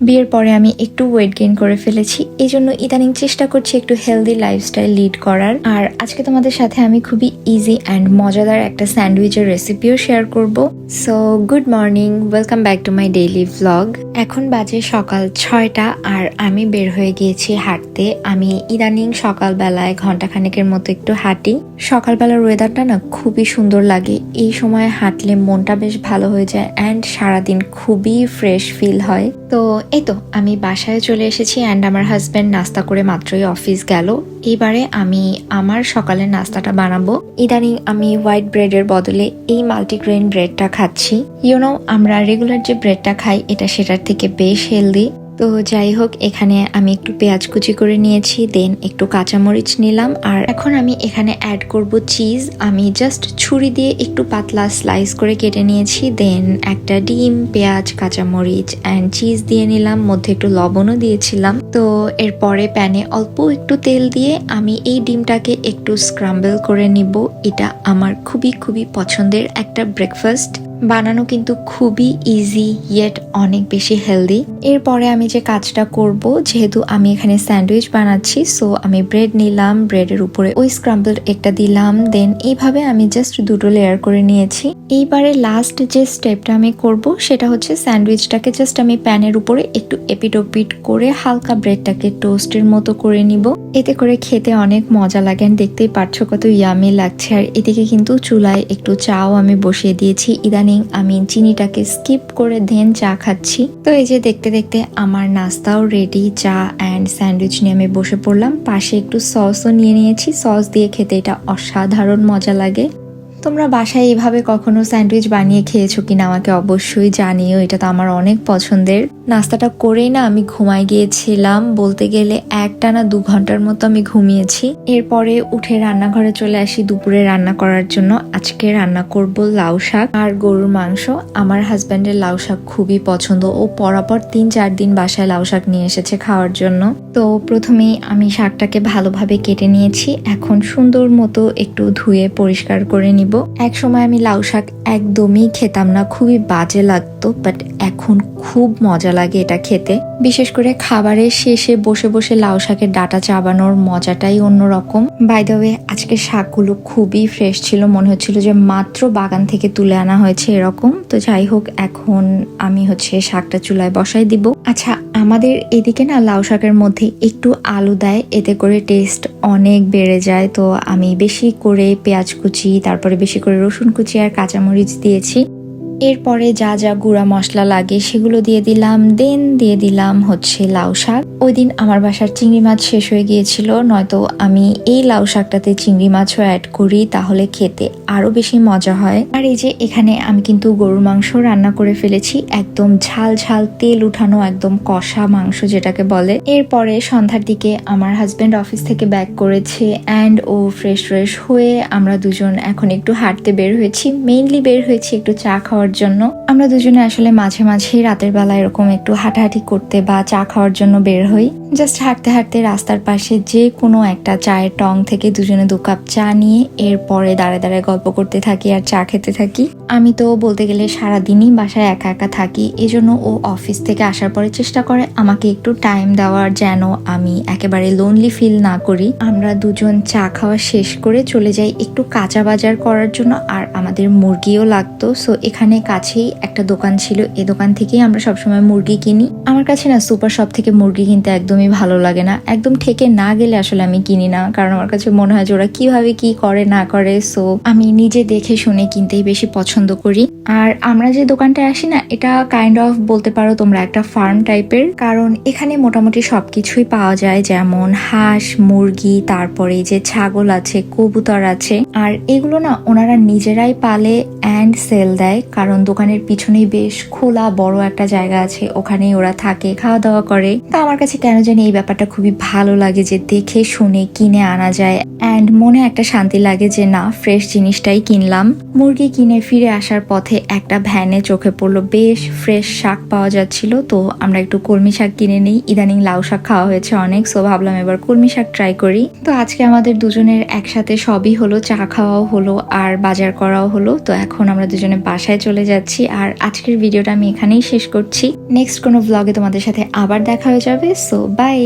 বিয়ের পরে আমি একটু ওয়েট গেইন করে ফেলেছি। এই জন্য ইদানিং চেষ্টা করছি একটু হেলদি লাইফস্টাইল লিড করার। আর আজকে তোমাদের সাথে আমি খুবই ইজি অ্যান্ড মজাদার একটা স্যান্ডউইচের রেসিপিও শেয়ার করব। So good morning welcome back to my daily vlog এখন বাজে সকাল ছয়টা আর আমি বের হয়ে গিয়েছি হাঁটতে। আমি ইদানিং সকালবেলায় ঘন্টাখানেকের মতো একটু হাঁটি। সকালবেলার ওয়েদারটা না খুবই সুন্দর লাগে। এই সময় হাঁটলে মনটা বেশ ভালো হয়ে যায় অ্যান্ড সারাদিন খুবই ফ্রেশ ফিল হয়। তো এই তো আমি বাসায় চলে এসেছি অ্যান্ড আমার হাজব্যান্ড নাস্তা করে মাত্রই অফিস গেল। এবারে আমি আমার সকালের নাস্তাটা বানাবো। ইদানিং আমি হোয়াইট ব্রেডের বদলে এই মাল্টিগ্রেন ব্রেডটা খাচ্ছি। ইউনো আমরা রেগুলার যে ব্রেডটা খাই, এটা সেটার থেকে বেশ হেলদি তো যাই হোক, এখানে আমি একটু পেঁয়াজ কুচি করে নিয়েছি দেন একটু কাঁচামরিচ নিলাম, আর এখন আমি এখানে অ্যাড করব চিজ আমি জাস্ট ছুরি দিয়ে একটু পাতলা স্লাইস করে কেটে নিয়েছি দেন একটা ডিম, পেঁয়াজ, কাঁচামরিচ অ্যান্ড চিজ দিয়ে নিলাম। মধ্যে একটু লবণও দিয়েছিলাম। তো এরপরে প্যানে অল্প একটু তেল দিয়ে আমি এই ডিমটাকে একটু স্ক্রাম্বল করে নিব। এটা আমার খুবই খুবই পছন্দের একটা ব্রেকফাস্ট বানানো কিন্তু খুবই ইজি ইয়েট অনেক বেশি হেলদি এরপরে আমি যে কাজটা করব, যেহেতু আমি এখানে স্যান্ডউইচ বানাচ্ছি সো আমি ব্রেড নিলাম ব্রেডের উপরে ওই স্ক্রাম্বলড একটা দিলাম দেন এইভাবে আমি জাস্ট দুটো লেয়ার করে নিয়েছি। এইবারে লাস্ট যে স্টেপটা আমি করব, সেটা হচ্ছে স্যান্ডউইচটাকে জাস্ট আমি প্যানের উপরে একটু এপিটোপিট করে হালকা ব্রেডটাকে টোস্টের মতো করে নিব। এতে করে খেতে অনেক মজা লাগে। দেখতেই পারছ কত ইয়ামি লাগছে। আর এদিকে কিন্তু চুলায় একটু চাও আমি বসিয়ে দিয়েছি। ইদানিং আমি চিনিটাকে স্কিপ করে দেন চা খাচ্ছি। তো এই যে দেখতে দেখতে আমার নাস্তাও রেডি চা অ্যান্ড স্যান্ডউইচ নিয়ে আমি বসে পড়লাম। পাশে একটু সসও নিয়ে নিয়েছি। সস দিয়ে খেতে এটা অসাধারণ মজা লাগে। তোমরা বাসায় এইভাবে কখনো স্যান্ডউইচ বানিয়ে খেয়েছো কিনা আমাকে অবশ্যই জানিও, এটা তো আমার অনেক পছন্দের। নাস্তাটা করেই না আমি ঘুমাই গিয়েছিলাম, বলতে গেলে একটা না দু ঘণ্টার মতো আমি ঘুমিয়েছি। এরপরে উঠে রান্নাঘরে চলে আসি দুপুরে রান্না করার জন্য। আজকে রান্না করব লাউ শাক আর গরুর মাংস। আমার হাজব্যান্ডের লাউ শাক খুবই পছন্দ। ও পরাপর তিন চার দিন বাসায় লাউ শাক নিয়ে এসেছে খাওয়ার জন্য। তো প্রথমেই আমি শাকটাকে ভালোভাবে কেটে নিয়েছি। এখন সুন্দর মতো একটু ধুয়ে পরিষ্কার করে নিব। এক সময় আমি লাউ শাক একদমই খেতাম না, খুবই বাজে লাগতো বাট এখন খুব মজা লাগে এটা খেতে। বিশেষ করে খাবারের শেষে বসে বসে লাউ শাকের ডাটা চাবানোর মজাটাই অন্যরকম। বাই দ্য ওয়ে আজকে শাকগুলো খুবই ফ্রেশ ছিল, মনে হচ্ছিল যে মাত্র বাগান থেকে তুলে আনা হয়েছে এরকম। তো যাই হোক, এখন আমি হচ্ছে শাকটা চুলায় বসাই দিব। আচ্ছা আমাদের এদিকে না লাউ শাকের মধ্যে একটু আলু দেয়, এতে করে টেস্ট অনেক বেড়ে যায়। তো আমি বেশি করে পেঁয়াজ কুচি, তারপরে বেশি করে রসুন কুচি আর কাঁচামরিচ দিয়েছি। এরপরে যা যা গুঁড়া মশলা লাগে সেগুলো দিয়ে দিলাম দেন দিয়ে দিলাম হচ্ছে লাউ শাক। ওই দিন আমার বাসার চিংড়ি মাছ শেষ হয়ে গিয়েছিল, নয়তো আমি এই লাউ শাকটাতে চিংড়ি মাছও অ্যাড করি, তাহলে খেতে আরও বেশি মজা হয়। আর এই যে এখানে আমি কিন্তু গরুর মাংস রান্না করে ফেলেছি, একদম ঝাল ঝাল তেল উঠানো একদম কষা মাংস যেটাকে বলে। এরপরে সন্ধ্যার দিকে আমার হাজব্যান্ড অফিস থেকে ব্যাক করেছে অ্যান্ড ও ফ্রেশ ফ্রেশ হয়ে আমরা দুজন এখন একটু হাঁটতে বের হয়েছি। মেইনলি বের হয়েছি একটু চা খাওয়ার জন্য। আমরা দুজনে আসলে মাঝে মাঝেই রাতের বেলা এরকম একটু হাঁটাহাঁটি করতে বা চা খাওয়ার জন্য বের হই। জাস্ট হাঁটতে হাঁটতে রাস্তার পাশে যে কোনো একটা চায়ের টং থেকে দুজনে দু কাপ চা নিয়ে এরপরে দাঁড়ে দাঁড়ায় গল্প করতে থাকি আর চা খেতে থাকি। আমি তো বলতে গেলে সারাদিনই বাসায় একা একা থাকি, এজন্য ও অফিস থেকে আসার পরে চেষ্টা করে আমাকে একটু টাইম দেওয়ার যেন আমি একেবারে লোনলি ফিল না করি। আমরা দুজন চা খাওয়া শেষ করে চলে যাই একটু কাঁচা বাজার করার জন্য আর আমাদের মুরগিও লাগতো। সো এখানে কাছেই একটা দোকান ছিল এই দোকান থেকেই আমরা সবসময় মুরগি কিনি। আমার কাছে না সুপার শপ থেকে মুরগি কিনতে একদমই ভালো লাগে না। একদম ঠেকে না গেলে আসলে আমি কিনি না। কারণ আমার কাছে মনে হয় যে ওরা কীভাবে কি করে, না করে। সো আমি নিজে দেখে শুনে কিনতেই বেশি পছন্দ করি। আর আমরা যে দোকানটায় আসি না, এটা কাইন্ড অফ বলতে পারো তোমরা একটা ফার্ম টাইপের কারণ এখানে মোটামুটি সবকিছুই পাওয়া যায়। যেমন হাঁস, মুরগি, তারপরে যে ছাগল আছে, কবুতর আছে। আর এগুলো না ওনারা নিজেরাই পালে অ্যান্ড সেল দেয়। কারণ দোকানের পিছনেই বেশ খোলা বড় একটা জায়গা আছে। ওখানেই ওরা থাকে খাওয়া দাওয়া করে। তা আমার কাছে কেন জানি এই ব্যাপারটা খুবই ভালো লাগে যে দেখে, শুনে, কিনে আনা যায়। অ্যান্ড মনে একটা শান্তি লাগে যে না ফ্রেশ জিনিসটাই কিনলাম। মুরগি কিনে ফিরে আসার পথে একটা ভ্যানে চোখে পড়ল, বেশ ফ্রেশ শাক পাওয়া যাচ্ছিল। তো আমরা একটু কলমি শাক কিনে নিই। ইদানিং লাউ শাক খাওয়া হয়েছে অনেক সো ভাবলাম এবার কলমি শাক ট্রাই করি। তো আজকে আমাদের দুজনের একসাথে সবই হলো, চা খাওয়াও হলো আর বাজার করাও হলো। তো এখন আমরা দুজনে বাসায় চলে যাচ্ছি আর আজকের ভিডিওটা আমি এখানেই শেষ করছি। নেক্সট কোনো ব্লগে তোমাদের সাথে আবার দেখা হয়ে যাবে সো বাই